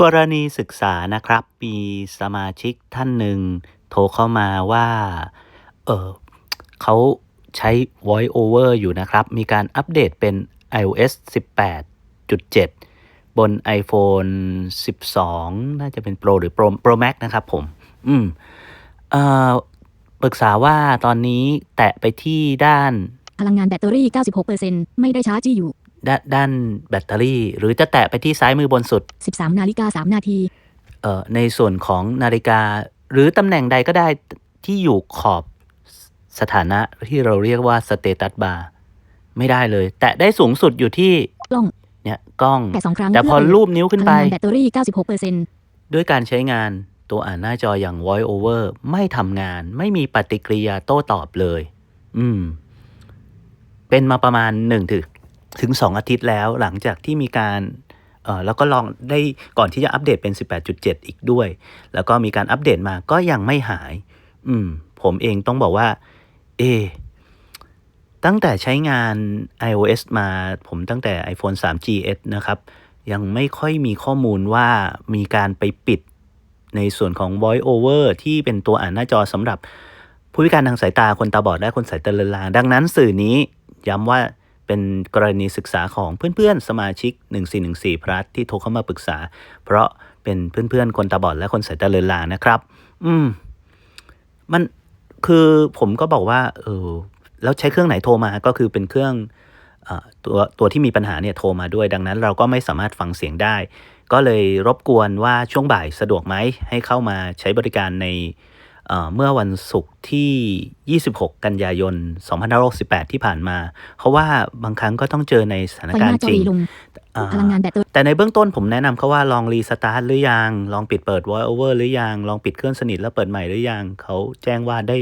กรณีศึกษานะครับ มีสมาชิกท่านหนึ่งโทรเข้ามาว่า เออเขาใช้ voice over อยู่นะครับ มีการอัปเดตเป็น iOS 18.7 บน iPhone 12 น่าจะเป็น Pro หรือ Pro, Pro Max นะครับผม อืม เอ่อ ปรึกษาว่าตอนนี้แตะไปที่ด้าน พลังงานแบตเตอรี่ 96%ไม่ได้ชาร์จอยู่ ด้านด้านแบตเตอรี่ หรือจะแตะไปที่ซ้ายมือบนสุด 13นาฬิกา3นาทีเอ่อในส่วนของนาฬิกา หรือตำแหน่งใดก็ได้ที่อยู่ขอบสถานะที่เราเรียกว่าสเตตัสบาร์ไม่ได้เลย แตะได้สูงสุดอยู่ที่กล้องเนี่ยกล้องแตะสองครั้งแต่พอเพื่เปิดรูปนิ้วขึ้นพไปลังงานแบตเตอรี่ 96%ด้วยการใช้งานตัวอ่านหน้าจออย่าง voice over ไม่ทำงาน ไม่มีปฏิกิริยาโต้ตอบเลย อืม เป็นมาประมาณ1ถึง ถึง 2 อาทิตย์แล้วหลังจากที่มีการเอ่อแล้วก็ลองได้ก่อนที่จะอัปเดตเป็น 18.7 อีกด้วย แล้วก็มีการอัปเดตมาก็ยังไม่หาย อืม ผมเองต้องบอกว่า เอ ตั้งแต่ใช้งาน iOS มาผมตั้งแต่ iPhone 3 GS นะครับ ยังไม่ค่อยมีข้อมูลว่ามีการไปปิดในส่วนของ voice over ที่เป็นตัวอ่านหน้าจอสำหรับผู้พิการทางสายตาคนตาบอดและคนสายตาเลือนลางดังนั้นสื่อนี้ย้ำว่า เป็นกรณีศึกษาของเพื่อนๆ สมาชิก 1414 พลัสที่โทรเข้ามาปรึกษา เพราะเป็นเพื่อนๆ คนตาบอดและคนสายตาเลือนลางนะครับ อืม มันคือผมก็บอกว่า เออ แล้วใช้เครื่องไหนโทรมาก็คือเป็นเครื่องออตัวตัวที่มีปัญหาเนี่ยโทรมาด้วย ดังนั้นเราก็ไม่สามารถฟังเสียงได้ ก็เลยรบกวนว่าช่วงบ่ายสะดวกไหมให้เข้ามาใช้บริการใน เอ่อเมื่อวันศุกร์ที่ 26 กันยายน 2568 ที่ผ่านมา เพราะว่าบางครั้งก็ต้องเจอในสถานไฟหการน้าณ์จอจริงรีลงอ่าพลังงานแบตเตอรี่แต่ในเบื้องต้นผมแนะนำเขาว่าลองรีสตาร์ทหรือยัง ลองปิดเปิด voice over หรือยัง ลองปิดเครื่องสนิทแล้วเปิดใหม่หรือยัง เขาแจ้งว่าได้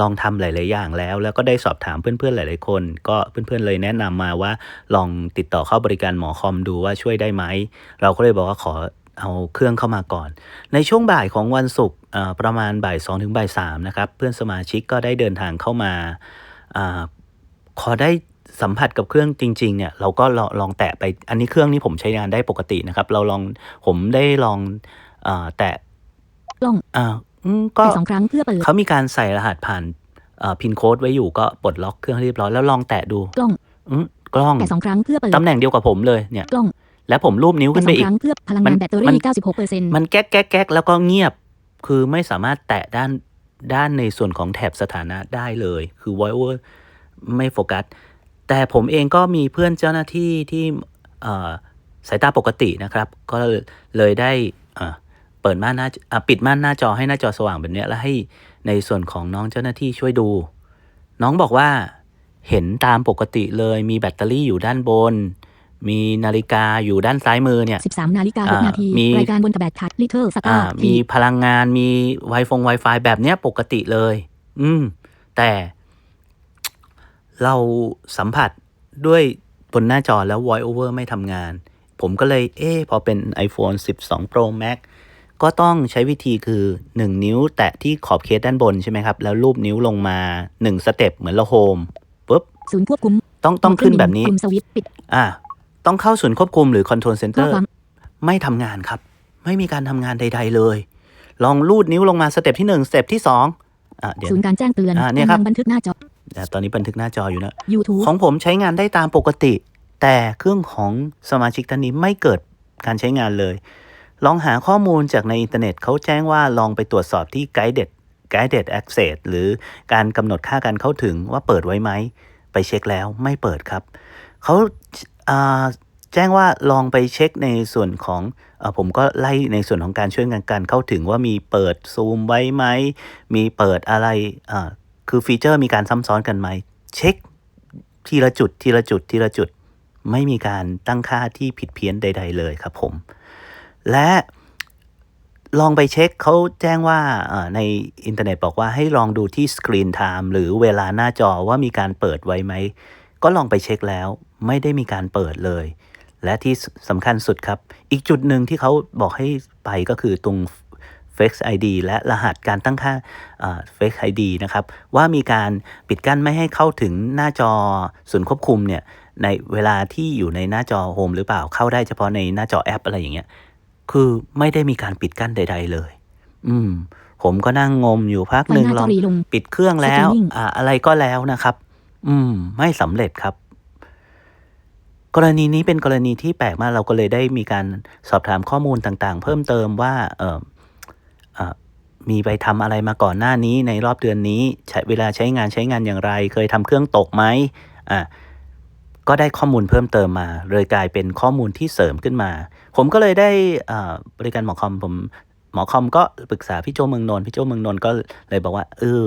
ลองทำหลาย ๆ อย่างแล้ว แล้วก็ได้สอบถามเพื่อน ๆ หลาย ๆ คน ก็เพื่อน ๆ เลยแนะนำมาว่า ลองติดต่อเข้าบริการหมอคอมดูว่าช่วยได้ไหม เราก็เลยบอกว่าขอ เอาเครื่องเข้ามาก่อน ในช่วงบ่ายของวันศุกร์อ่าประมาณบ่าย2ถึงบ่าย3นะครับเพื่อนสมาชิกก็ได้เดินทางเข้ามาอาขอได้สัมผัสกับเครื่องจริง ๆ เนี่ยเราก็ลองลองแตะไปอันนี้เครื่องนี้ผมใช้งานได้ปกตินะครับ เราลองผมได้ลองอาแตะกล้องอ่าอืมก็แตะสองครั้งเพื่อเปิดเขามีการใส่รหัสผ่านพินโค้ดไว้อยู่ก็ปลดล็อกเครื่องให้เรียบร้อยแล้วลองแตะดูกล้องอืมกล้องแตะสองครั้งเพื่อเปิดตำแหน่งเดียวกับผมเลยเนี่ยกล้อง แล้วผมรูปนิ้วแตะขึ้นสไปองอีคกรั้งเพื่อพลังมังานนแบตเตอมันรี่ 96%มันแก๊กแก๊กแก๊กแล้วก็เงียบ คือไม่สามารถแตะด้านด้านในส่วนของแถบสถานะได้เลย คือ voice over ไม่โฟกัส แต่ผมเองก็มีเพื่อนเจ้าหน้าที่ที่เอ่อสายตาปกตินะครับ ก็เลยได้เอ่อเปิดม่านหน้าอะปิดม่านหน้าจอให้หน้าจอสว่างแบบเนี้ยแล้วให้ในส่วนของน้องเจ้าหน้าที่ช่วยดู น้องบอกว่าเห็นตามปกติเลยมีแบตเตอรี่อยู่ด้านบน มีนาฬิกาอยู่ด้านซ้ายมือเนี่ย 13 นาฬิกาอ่า6นาที มีรายการบนกับแบตทัดลิเทอร์สตาอ่าร์มีพลังงานมี Wi-Fi Wi-Fi แบบเนี้ยปกติเลย อืม แต่เราสัมผัสด้วยบนหน้าจอแล้ว voice over ไม่ทำงาน ผมก็เลย เอ๊ะพอเป็น iPhone 12 Pro Max ก็ต้องใช้วิธีคือ 1 นิ้วแตะที่ขอบเคสด้านบนใช่ไหมครับ แล้วรูปนิ้วลงมา 1 สเต็ปเหมือนเราโฮมปุ๊บศูนย์ควบคุมต้องต้องขึ้นแบบนี้ปุ่มสวิตช์ปิดอ่า ต้องเข้าศูนย์ควบคุมหรือ Control ข้อ Center ความไม่ทำงานครับ ไม่มีการทำงานใด ๆ เลย ลองลูดนิ้วลงมาสเต็ปที่หนึ่งสเต็ปที่สองอะเดี๋ยวศูนย์การแจ้งเตือนอ่าเนี่ยครับกำลังบันทึกหน้าจออะตอนนี้บันทึกหน้าจออยู่นะ YouTube ของผมใช้งานได้ตามปกติ แต่เครื่องของสมาชิกท่านนี้ไม่เกิดการใช้งานเลย ลองหาข้อมูลจากในอินเทอร์เน็ตเขาแจ้งว่าลองไปตรวจสอบที่ guided guided access หรือการกำหนดค่าการเข้าถึงว่าเปิดไว้ไหม ไปเช็คแล้วไม่เปิดครับ เขาอ่า แจ้งว่าลองไปเช็คในส่วนของอผมก็ไล่ในส่วนของการช่วยงานการเข้าถึงว่ามีเปิดซูมไว้ไหม มีเปิดอะไรคือฟีเจอร์มีการซ้ำซ้อนกันไหม เช็คทีละจุดทีละจุดทีละจุด ไม่มีการตั้งค่าที่ผิดเพี้ยนใด ๆ เลยครับผม และลองไปเช็คเขาแจ้งว่าในอินเทอร์เน็ตบอกว่าให้ลองดูที่ Screen Time หรือเวลาหน้าจอว่ามีการเปิดไว้ไหม ก็ลองไปเช็คแล้ว ไม่ได้มีการเปิดเลย และที่สำคัญสุดครับ อีกจุดหนึ่งที่เขาบอกให้ไปก็คือตรง Face ID และรหัสการตั้งค่าอ่า Face ID นะครับ ว่ามีการปิดกั้นไม่ให้เข้าถึงหน้าจอศูนย์ควบคุมเนี่ยในเวลาที่อยู่ในหน้าจอโฮมหรือเปล่าเข้าได้เฉพาะในหน้าจอแอปอะไรอย่างเงี้ยคือไม่ได้มีการปิดกั้นใด ๆเลย อืม ผมก็นั่งงมอยู่พักไฟหนึ่งหน้าลจอองรีลงปิดเครื่องแล้ว Streaming อ่า อะไรก็แล้วนะครับ อืม ไม่สำเร็จครับ กรณีนี้เป็นกรณีที่แปลกมากเราก็เลยได้มีการสอบถามข้อมูลต่างๆ เพิ่มเติมว่าเออมีไปทำอะไรมาก่อนหน้านี้ในรอบเดือนนี้ใช้เวลาใช้งานใช้งานอย่างไร เคยทำเครื่องตกไหมอ่าก็ได้ข้อมูลเพิ่มเติมมา เลยกลายเป็นข้อมูลที่เสริมขึ้นมา ผมก็เลยได้บริการหมอคอมผมหมอคอมก็ปรึกษาพี่โจเมืองนนท์พี่โจเมืองนนท์ก็เลยบอกว่าเออ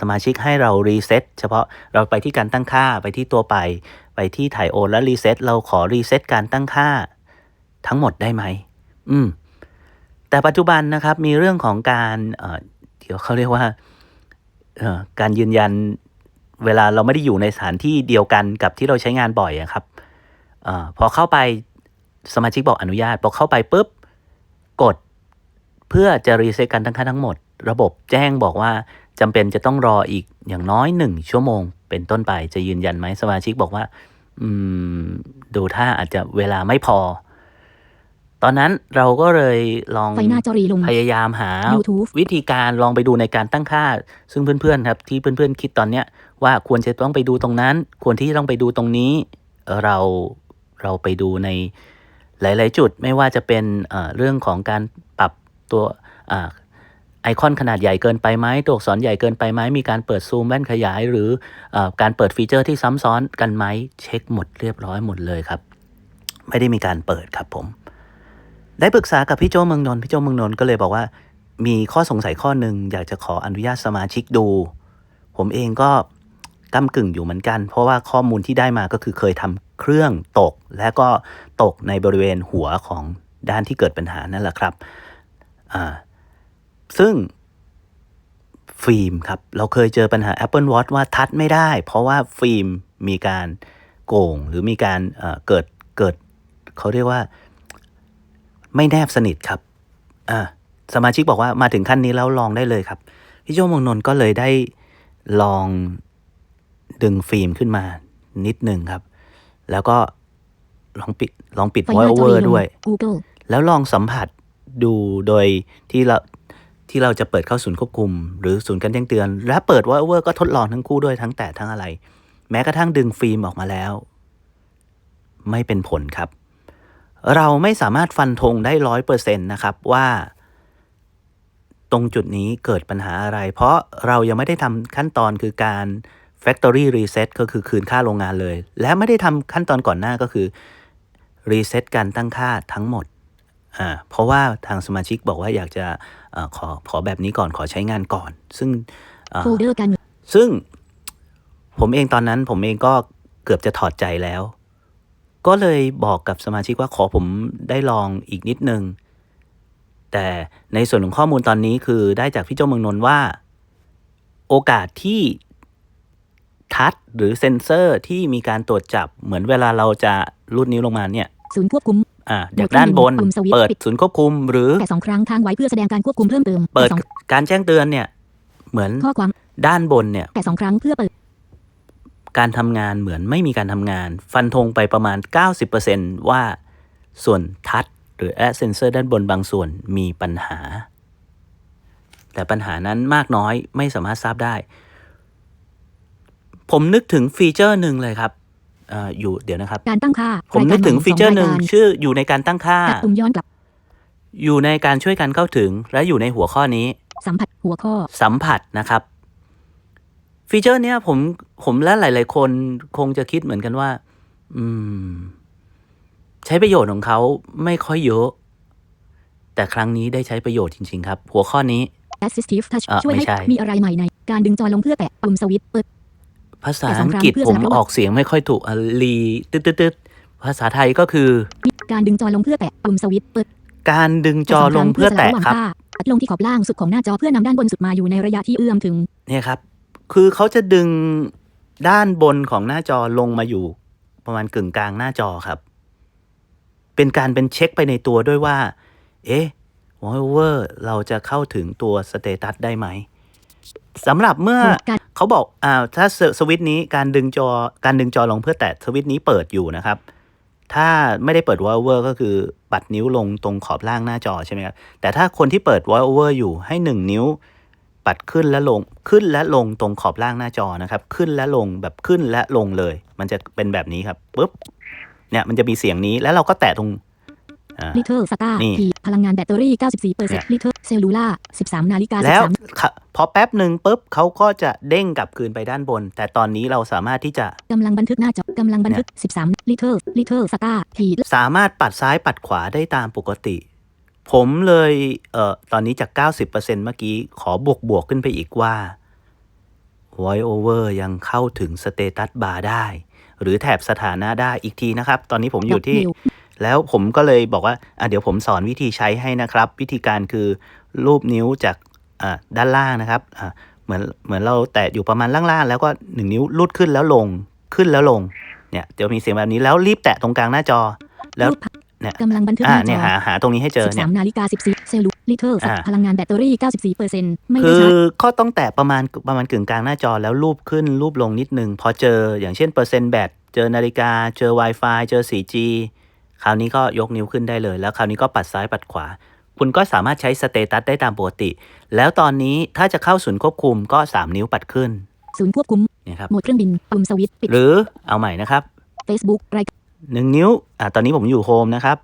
สมาชิกให้เรารีเซ็ตเฉพาะเราไปที่การตั้งค่าไปที่ตัวไป ไปที่ถ่ายโอนแล้วรีเซ็ตเราขอรีเซ็ตการตั้งค่า ทั้งหมดได้ไหม อืม แต่ปัจจุบันนะครับมีเรื่องของการเเดี๋ยวเขาเรียกว่าการยืนยันเวลาเราไม่ได้อยู่ในสถานที่เดียวกันกับที่เราใช้งานบ่อยอะครับอพอเข้าไปสมาชิกบอกอนุญาต พอเข้าไปปุ๊บ กดเพื่อจะรีเซ็ตการตั้งค่าทั้งหมด ระบบแจ้งบอกว่า จำเป็นจะต้องรออีกอย่างน้อยหนึ่งชั่วโมง เป็นต้นไปจะยืนยันไหมสมาชิกบอกว่า อืม ดูถ้าอาจจะเวลาไม่พอ ตอนนั้นเราก็เลยลองไฟหน้าจอรีลงพยายามหา YouTube วิธีการลองไปดูในการตั้งค่า ซึ่งเพื่อนๆครับ ที่เพื่อนๆคิดตอนเนี้ยว่าควรจะต้องไปดูตรงนั้น ควรที่ต้องไปดูตรงนี้เอ่อเราเราไปดูในหลาย ๆ จุดไม่ว่าจะเป็นเอ่อเรื่องของการปรับตัวอ่า ไอคอนขนาดใหญ่เกินไปไหมตัวอักษรใหญ่เกินไปไหมมีการเปิดซูมแว่นขยาย หรืออการเปิดฟีเจอร์ที่ซ้ำซ้อนกันไหมเช็คหมดเรียบร้อยหมดเลยครับ ไม่ได้มีการเปิดครับผม ได้ปรึกษากับพี่โจเมืองนนท์พี่โจเมืองนนท์ก็เลยบอกว่า มีข้อสงสัยข้อหนึ่งอยากจะขออนุญาตสมาชิกดู ผมเองก็ก้ากึ่งอยู่เหมือนกัน เพราะว่าข้อมูลที่ได้มาก็คือเคยทำเครื่องตก และก็ตกในบริเวณหัวของด้านที่เกิดปัญหานั่นแหละครับอ่า ซึ่งฟิล์มครับ เราเคยเจอปัญหา Apple Watch ว่าทัดไม่ได้ เพราะว่าฟิล์มมีการโกง หรือมีการเอ่อเกิดเกิดเขาเรียกว่าไม่แนบสนิทครับอ่าสมาชิกบอกว่ามาถึงขั้นนี้แล้วลองได้เลยครับ พี่โจเมองนนท์ก็เลยได้ลองดึงฟิล์มขึ้นมานิดหนึ่งครับ แล้วก็ลองปิดลองปิดไฟห voice น้าจอ over รีลงด้วย Google แล้วลองสัมผัสดูโดยที่เรา ที่เราจะเปิดเข้าศูนย์ควบคุม หรือศูนย์การแจ้งเตือน และเปิด voice over ก็ทดลองทั้งคู่ด้วยทั้งแต่ทั้งอะไร แม้กระทั่งดึงฟิล์มออกมาแล้ว ไม่เป็นผลครับ เราไม่สามารถฟันธงได้ร้อยเปอร์เซ็นต์นะครับว่า ตรงจุดนี้เกิดปัญหาอะไร เพราะเรายังไม่ได้ทำขั้นตอนคือการ factory reset ก็คือคืนค่าโรงงานเลย และไม่ได้ทำขั้นตอนก่อนหน้าก็คือ reset การตั้งค่าทั้งหมด อ่าเพราะว่าทางสมาชิกบอกว่าอยากจะอาขอขอแบบนี้ก่อนขอใช้งานก่อน ซึ่งอ่าโฟลเดอร์การเงินซึ่งผมเองตอนนั้นผมเองก็เกือบจะถอดใจแล้ว ก็เลยบอกกับสมาชิกว่าขอผมได้ลองอีกนิดนึง แต่ในส่วนของข้อมูลตอนนี้คือได้จากพี่เจ้าเมืองนนท์ว่า โอกาสที่ทัชหรือเซ็นเซอร์ที่มีการตรวจจับเหมือนเวลาเราจะรูดนิ้วลงมาเนี่ย ศูนย์ควบคุม อ่าจากด้านบนปุ่มสวิตช์เปิดปิดศูนย์ควบคุมหรือแต่สองครั้งค้างไว้เพื่อแสดงการควบคุมเพิ่มเติม เปิดแต่สองการแจ้งเตือนเนี่ย เหมือนข้อความด้านบนเนี่ย แต่สองครั้งเพื่อเปิด การทำงานเหมือนไม่มีการทำงาน ฟันธงไปประมาณ 90%ว่าส่วนทัชหรือแอดเซนเซอร์ด้านบนบางส่วนมีปัญหา แต่ปัญหานั้นมากน้อยไม่สามารถทราบได้ ผมนึกถึงฟีเจอร์หนึ่งเลยครับเอออยู่เดี๋ยวนะครับ การตั้งค่า ผมนึกถึงฟีเจอร์หนึ่งชื่ออยู่ในการตั้งค่าตัดปุ่มย้อนกลับ อยู่ในการช่วยกันเข้าถึง และอยู่ในหัวข้อนี้ สัมผัสหัวข้อ สัมผัสนะครับ ฟีเจอร์เนี้ยผมผมและหลาย ๆ คนคงจะคิดเหมือนกันว่า อืม ใช้ประโยชน์ของเขาไม่ค่อยเยอะ แต่ครั้งนี้ได้ใช้ประโยชน์จริง ๆ ครับ หัวข้อนี้ Assistive Touch อะช่วยไม่ให้ใช่มีอะไรใหม่ใน การดึงจอลงเพื่อแตะปุ่มสวิตช์เปิด ภาษาแต่สองอังครั้งกฤษเพื่อผมสำหรับออกเสียงไม่ค่อยถูกอะลีตึ๊ดตึ๊ดตึ๊ดภาษาไทยก็คือ การดึงจอลงเพื่อแตะปุ่มสวิตช์เปิด การดึงจอลงเพื่อแตะครับปัดลงที่ขอบล่างสุดของหน้าจอเพื่อนำด้านบนสุดมาอยู่ในระยะที่เอื้อมถึง เนี่ยครับ คือเขาจะดึงด้านบนของหน้าจอลงมาอยู่ ประมาณกึ่งกลางหน้าจอครับ เป็นการเป็นเช็คไปในตัวด้วยว่า เอ๊ะวอลเวอร์เราจะเข้าถึงตัวสเตตัสได้ไหมสำหรับเมื่อการ เขาบอกอ่าถ้าสวิตช์นี้การดึงจอการดึงจอลงเพื่อแตะสวิตช์นี้เปิดอยู่นะครับ ถ้าไม่ได้เปิด voice over ก็คือปัดนิ้วลงตรงขอบล่างหน้าจอใช่ไหมครับแต่ถ้าคนที่เปิด voice over อยู่ให้หนึ่งนิ้ว ปัดขึ้นและลงขึ้นและลงตรงขอบล่างหน้าจอนะครับ ขึ้นและลงแบบขึ้นและลงเลย มันจะเป็นแบบนี้ครับปุ๊บเนี่ยมันจะมีเสียงนี้แล้วเราก็แตะตรง ลิเทอร์สตาร์นี่ทีพลังงานแบตเตอรี่ 94เปอร์เซ็นต์ลิเทอร์เซลลูล่า13 นาฬิกาแล้ว13ค่ะพอแป๊บหนึ่งปุ๊บเขาก็จะเด้งกลับคืนไปด้านบน แต่ตอนนี้เราสามารถที่จะกำลังบันทึกหน้าจอกำลังบันทึก 13ลิเทอร์ลิเทอร์สตาร์ทีสามารถปัดซ้ายปัดขวาได้ตามปกติ ผมเลยเอ่อตอนนี้จาก 90%เมื่อกี้ขอบวกบวกขึ้นไปอีกว่า voice over ยังเข้าถึงสเตตัสบาร์ได้ หรือแถบสถานะได้อีกทีนะครับ ตอนนี้ผมอยู่ที่เมล แล้วผมก็เลยบอกว่าอะเดี๋ยวผมสอนวิธีใช้ให้นะครับ วิธีการคือรูปนิ้วจากอ่าด้านล่างนะครับอ่าเหมือนเหมือนเราแตะอยู่ประมาณล่างๆ แล้วก็หนึ่งนิ้วลูดขึ้นแล้วลงขึ้นแล้วลงเนี่ยจะมีเสียงแบบนี้แล้วรีบแตะตรงกลางหน้าจอ แล้วรูปเนี่ยกำลังบันทึกหอ่าน้าจเนี่ยอหาหาตรงนี้ให้เจอเนี่ย13นาฬิกา14เซลลูลิเทอร์อ่าพลังงานแบตเตอรี่94เปอร์เซ็นต์ไม่คืได้อชาร์จก็ต้องแตะประมาณประมาณกึ่งกลางหน้าจอแล้วรูปขึ้นรูปลงนิดนึง พอเจออย่างเช่นเปอร์เซ็นต์แบตเจอนาฬิกาเจอ Wi-Fi เจอ 4G คราวนี้ก็ยกนิ้วขึ้นได้เลย แล้วคราวนี้ก็ปัดซ้ายปัดขวา คุณก็สามารถใช้สเตตัสได้ตามปกติ แล้วตอนนี้ถ้าจะเข้าศูนย์ควบคุมก็ 3 นิ้วปัดขึ้น ศูนย์ควบคุมเนี่ยครับโหมดเครื่องบินปุ่มสวิตช์ปิดหรือเอาใหม่นะครับ Facebook รายการหนึ่งนิ้วอ่าตอนนี้ผมอยู่โฮมนะครับ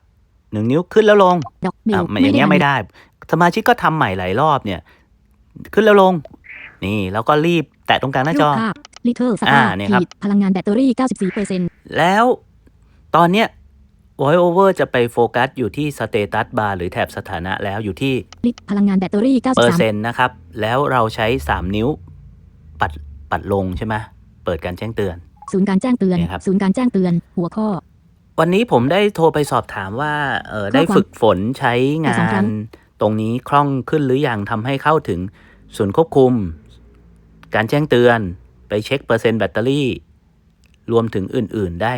หนึ่งนิ้วขึ้นแล้วลงดอกเมอะลมันอย่างเงี้ยไม่ได้ สมาชิกก็ทำใหม่หลายรอบเนี่ย ขึ้นแล้วลง นี่แล้วก็รีบแตะตรงกลางหน้าจรูอปภาพลิเทอร์สอ่าตาร์เนี่ยครับทีพลังงานแบตเตอรี่ 94เปอร์เซ็นต์แล้วตอนเนี้ย voice over จะไปโฟกัสอยู่ที่สเตตัสบาร์หรือแถบสถานะแล้วอยู่ที่ลิตพลังงานแบตเตอรี่เปอร์93เซ็นต์นะครับ แล้วเราใช้ 3 นิ้วปัดปัดลงใช่ไหมเปิดการแจ้งเตือน ศูนย์การแจ้งเตือนเนี่ยครับศูนย์การแจ้งเตือน หัวข้อ วันนี้ผมได้โทรไปสอบถามว่าเออได้ข้อความฝึกฝนใช้งาแต่สองครั้นงตรงนี้คล่องขึ้นหรือยังทำให้เข้าถึงศูนย์ควบคุม การแจ้งเตือน ไปเช็คเปอร์เซ็นต์แบตเตอรี่ รวมถึงอื่น ๆ ได้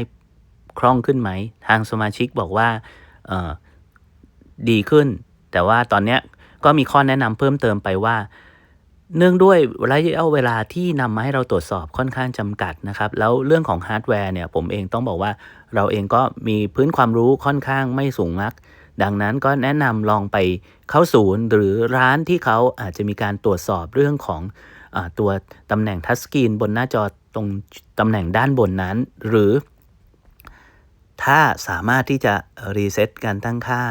คล่องขึ้นไหม ทางสมาชิกบอกว่าดีขึ้น แต่ว่าตอนนี้ก็มีข้อแนะนำเพิ่มเติมไปว่าเนื่องด้วยระยะเวลาที่นำมาให้เราตรวจสอบค่อนข้างจำกัดนะครับ แล้วเรื่องของฮาร์ดแวร์เนี่ยผมเองต้องบอกว่าเราเองก็มีพื้นความรู้ค่อนข้างไม่สูงนัก ดังนั้นก็แนะนำลองไปเข้าศูนย์ หรือร้านที่เขาอาจจะมีการตรวจสอบเรื่องของอตัวตำแหน่งทัชสกรีนบนหน้าจอตรงตำแหน่งด้านบนนั้น หรือ ถ้าสามารถที่จะรีเซ็ตการตั้งค่า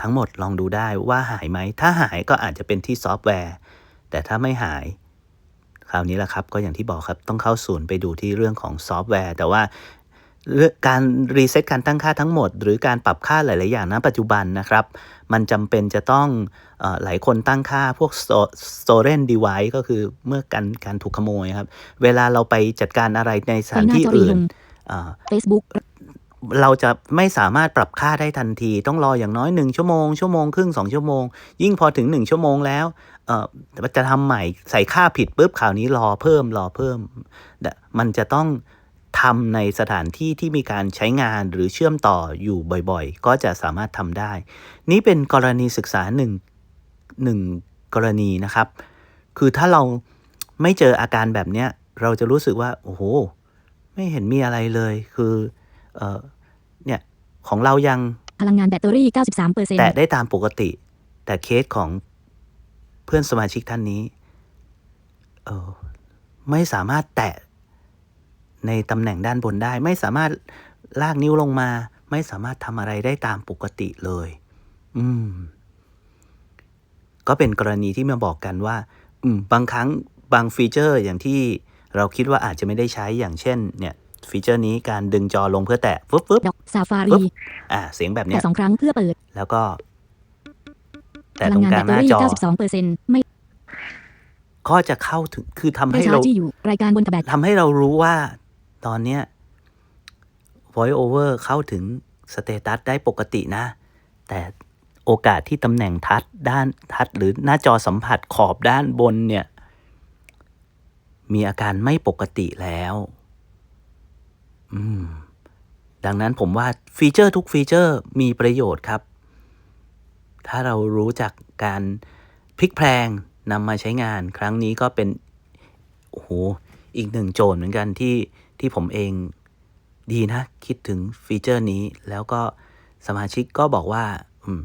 ทั้งหมดลองดูได้ว่าหายไหม ถ้าหายก็อาจจะเป็นที่ซอฟต์แวร์ แต่ถ้าไม่หาย คราวนี้แหละครับ ก็อย่างที่บอกครับต้องเข้าศูนย์ไปดูที่เรื่องของซอฟต์แวร์ แต่ว่าเรื่องการรีเซ็ตการตั้งค่าทั้งหมด หรือการปรับค่าหลาย ๆ อย่างณปัจจุบันนะครับ มันจำเป็นจะต้องเออหลายคนตั้งค่าพวก stolen device ก็คือเมื่อการการถูกขโมยครับ เวลาเราไปจัดการอะไรในสถานที่ไปหน้าจออื่นลงอ่า Facebook เราจะไม่สามารถปรับค่าได้ทันที ต้องรออย่างน้อยหนึ่งชั่วโมง ชั่วโมงครึ่งสองชั่วโมง ยิ่งพอถึงหนึ่งชั่วโมงแล้วเอ่อจะทำใหม่ใส่ค่าผิดปุ๊บข่าวนี้รอเพิ่มรอเพิ่ม มันจะต้องทำในสถานที่ที่มีการใช้งานหรือเชื่อมต่ออยู่บ่อยๆ ก็จะสามารถทำได้ นี่เป็นกรณีศึกษาหนึ่งหนึ่งกรณีนะครับ คือถ้าเราไม่เจออาการแบบเนี้ย เราจะรู้สึกว่า โอ้โห ไม่เห็นมีอะไรเลย คือเออเนี่ย ของเรายังพลังงานแบตเตอรี่ 93เปอร์เซ็นต์แตะได้ตามปกติ แต่เคสของเพื่อนสมาชิกท่านนี้ เออไม่สามารถแตะในตำแหน่งด้านบนได้ ไม่สามารถลากนิ้วลงมา ไม่สามารถทำอะไรได้ตามปกติเลย อืม ก็เป็นกรณีที่มาบอกกันว่า อืม บางครั้งบางฟีเจอร์อย่างที่เราคิดว่าอาจจะไม่ได้ใช้อย่างเช่น เนี่ย ฟีเจอร์นี้การดึงจอลงเพื่อแตะฟึบฟึบดอกซาฟาปึ๊รีบอ่าเสียงแบบเนี้แต่ยสองครั้งเพื่อเปิด แล้วก็พแต่ลัตรงงงานกแบลางตเตหอน้ารี่จอ92เปอร์เซ็นต์ไม่ก็จะเข้าถึงคือทำได้ให้ชาเราร์จที่อยู่รายการบนแบตทำให้เรารู้ว่าตอนเนี้ย voice over เข้าถึงสเตตัสได้ปกตินะ แต่โอกาสที่ตำแหน่งทัชด้านทัชหรือหน้าจอสัมผัสขอบด้านบนเนี่ย มีอาการไม่ปกติแล้วอืม ดังนั้นผมว่าฟีเจอร์ทุกฟีเจอร์มีประโยชน์ครับ ถ้าเรารู้จักการพลิกแพลงนำมาใช้งานครั้งนี้ก็เป็นโอ้โหอีกหนึ่งโจทย์เหมือนกันที่ที่ผมเองดีนะ คิดถึงฟีเจอร์นี้ แล้วก็สมาชิกก็บอกว่าอืม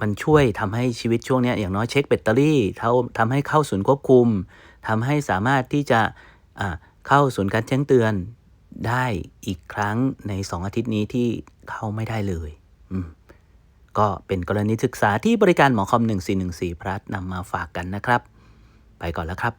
มันช่วยทำให้ชีวิตช่วงนี้อย่างน้อยเช็คแบตเตอรี่เท่าทำให้เข้าศูนย์ควบคุมทำให้สามารถที่จะอ่า เข้าศูนย์การแจ้งเตือนได้อีกครั้งใน 2 อาทิตย์นี้ที่เข้าไม่ได้เลยก็เป็นกรณีศึกษาที่บริการหมอคอม 1414พลัสนำมาฝากกันนะครับ ไปก่อนแล้วครับ